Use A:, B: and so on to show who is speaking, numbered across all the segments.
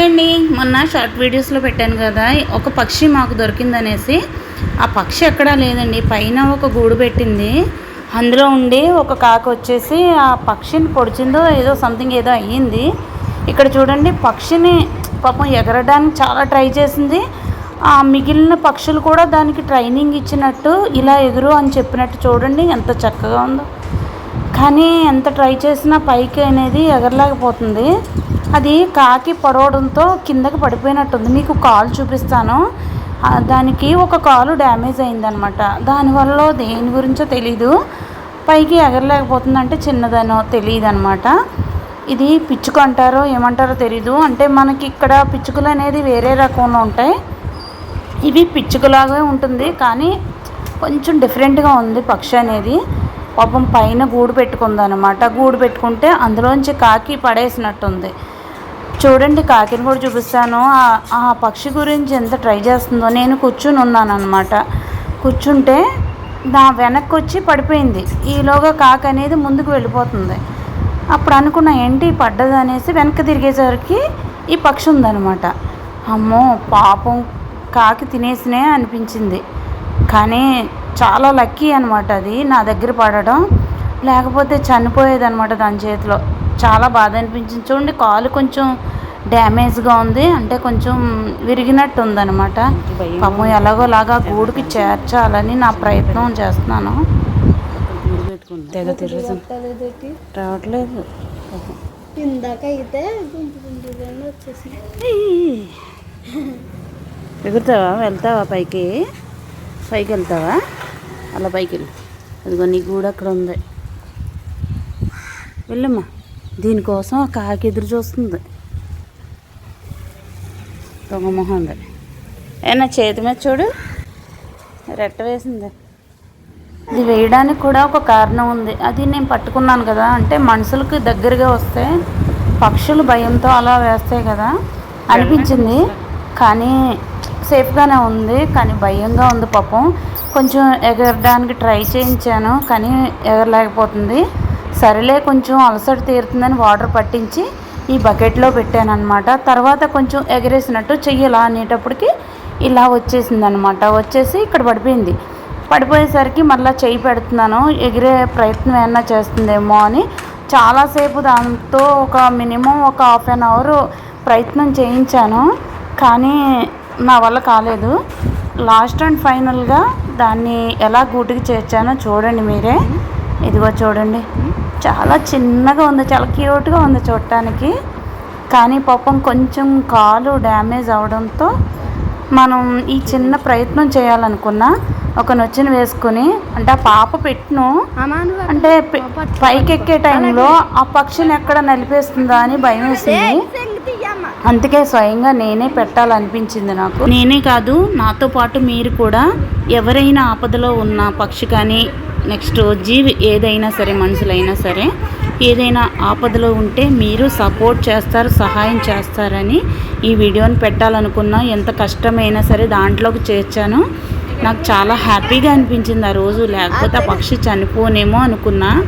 A: Hi అండి మొన్న short వీడియోస్లో పెట్టాను కదా ఒక పక్షి మాకు దొరికిందనేసి ఆ పక్షి ఎక్కడా లేదండి పైన ఒక గూడు పెట్టింది అందులో ఉండి ఒక కాకి వచ్చేసి ఆ పక్షిని పొడిచిందో ఏదో సంథింగ్ ఏదో అయ్యింది. ఇక్కడ చూడండి పక్షిని పాపం ఎగరడానికి చాలా ట్రై చేసింది. ఆ మిగిలిన పక్షులు కూడా దానికి ట్రైనింగ్ ఇచ్చినట్టు ఇలా ఎగురు అని చెప్పినట్టు చూడండి ఎంత చక్కగా ఉందో. కానీ ఎంత ట్రై చేసినా పైకి అనేది ఎగరలేకపోతుంది. అది కాకి పడవడంతో కిందకి పడిపోయినట్టుంది. మీకు కాలు చూపిస్తాను. దానికి ఒక కాలు డ్యామేజ్ అయిందనమాట. దానివల్ల దేని గురించో తెలీదు. పైకి ఎగరలేకపోతుందంటే చిన్నదనో తెలియదు అనమాట ఇది పిచ్చుక అంటారో ఏమంటారో తెలీదు. అంటే మనకి ఇక్కడ పిచ్చుకలు అనేది వేరే రకంలో ఉంటాయి. ఇవి పిచ్చుకలాగే ఉంటుంది. కానీ కొంచెం డిఫరెంట్గా ఉంది పక్షి అనేది. పాపం పైన గూడు పెట్టుకుందనమాట. గూడు పెట్టుకుంటే అందులోంచి కాకి పడేసినట్టుంది. చూడండి కాకిని కూడా చూపిస్తాను. ఆ- పక్షి గురించి ఎంత ట్రై చేస్తుందో నేను కూర్చుని ఉన్నాను అనమాట కూర్చుంటే నా వెనక్కి వచ్చి పడిపోయింది. ఈలోగా కాకి అనేది ముందుకు వెళ్ళిపోతుంది. అప్పుడు అనుకున్నా ఏంటి పడ్డది? అనేసి వెనక్కి తిరిగేసరికి ఈ పక్షి ఉందనమాట అమ్మో పాపం కాకి తినేసినే అనిపించింది. కానీ చాలా లక్కీ అనమాట అది. నా దగ్గర పడడం. లేకపోతే చనిపోయేది అనమాట దాని చేతిలో. చాలా బాధ అనిపించింది. చూడండి కాలు కొంచెం డ్యామేజ్గా ఉంది. అంటే కొంచెం విరిగినట్టు ఉందన్నమాట. పాపం ఎలాగోలాగా గూడుకి చేర్చాలని నా ప్రయత్నం చేస్తున్నాను. రావట్లేదు.
B: ఇందాక అయితే
A: ఎగురుతావా? వెళ్తావా పైకి? పైకి వెళ్తావా? అలా పైకి వెళ్ళు. అదిగో నీ గూడు అక్కడ ఉంది. వెళ్ళమ్మా. దీనికోసం ఆ కాకి ఎదురు చూస్తుంది. దొంగమొహంది ఏ నా చేతి మీద చూడు. రెట్ట వేసింది. ఇది వేయడానికి కూడా ఒక కారణం ఉంది. అది నేను పట్టుకున్నాను కదా. అంటే మనుషులకు దగ్గరగా వస్తే పక్షులు భయంతో అలా వేస్తాయి కదా. అనిపించింది. కానీ సేఫ్గానే ఉంది. కానీ భయంగా ఉంది పాపం. కొంచెం ఎగరడానికి ట్రై చేయించాను. కానీ ఎగరలేకపోతుంది. సరేలే కొంచెం అలసట తీరుతుందని వాటర్ పట్టించి ఈ బకెట్లో పెట్టాను అనమాట తర్వాత కొంచెం ఎగరేసినట్టు చెయ్యి ఇలా అనేటప్పటికి ఇలా వచ్చేసింది అనమాట వచ్చేసి ఇక్కడ పడిపోయింది. పడిపోయేసరికి మళ్ళీ చేయి పెడుతున్నాను. ఎగిరే ప్రయత్నం ఏమన్నా చేస్తుందేమో అని చాలాసేపు దాంతో ఒక మినిమం ఒక హాఫ్ అన్ అవర్ ప్రయత్నం చేయించాను. కానీ నా వల్ల కాలేదు. లాస్ట్ అండ్ ఫైనల్గా దాన్ని ఎలా గూటికి చేర్చానో చూడండి మీరే. ఇదిగో చూడండి. చాలా చిన్నగా ఉంది చాలా క్యూట్గా ఉంది చూడటానికి. కానీ పాపం కొంచెం కాలు డ్యామేజ్ అవడంతో మనం ఈ చిన్న ప్రయత్నం చేయాలనుకున్నా ఒక నొచ్చిన వేసుకుని అంటే ఆ పాప పెట్టును అంటే పైకి ఎక్కే టైంలో ఆ పక్షిని ఎక్కడ నలిపేస్తుందా అని భయం వేసింది అందుకే స్వయంగా నేనే పెట్టాలనిపించింది నాకు. నేనే కాదు నాతో పాటు మీరు కూడా ఎవరైనా ఆపదలో ఉన్న పక్షి కానీ నెక్స్ట్ జీవి ఏదైనా సరే మనుషులైనా సరే ఏదైనా ఆపదలో ఉంటే మీరు సపోర్ట్ చేస్తారు సహాయం చేస్తారని ఈ వీడియోని పెట్టాలనుకున్నా ఎంత కష్టమైనా సరే దాంట్లోకి చేర్చాను. నాకు చాలా హ్యాపీగా అనిపించింది ఆ రోజు. లేకపోతే ఆ పక్షి చనిపోనేమో అనుకున్నా.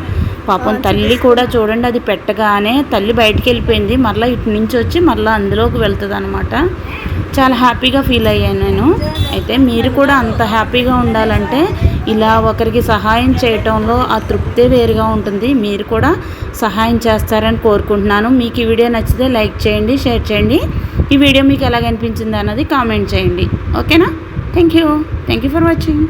A: పాపం తల్లి కూడా చూడండి అది పెట్టగానే తల్లి బయటికి వెళ్ళిపోయింది. మళ్ళీ ఇటు నుంచి వచ్చి మళ్ళీ అందులోకి వెళ్తుంది అనమాట చాలా హ్యాపీగా ఫీల్ అయ్యాను నేను. అయితే మీరు కూడా అంత హ్యాపీగా ఉండాలంటే ఇలా ఒకరికి సహాయం చేయటంలో ఆ తృప్తే వేరుగా ఉంటుంది. మీరు కూడా సహాయం చేస్తారని కోరుకుంటున్నాను. మీకు ఈ వీడియో నచ్చితే లైక్ చేయండి షేర్ చేయండి. ఈ వీడియో మీకు ఎలాగ అనిపించింది అన్నది కామెంట్ చేయండి. ఓకేనా? Thank you thank you for watching.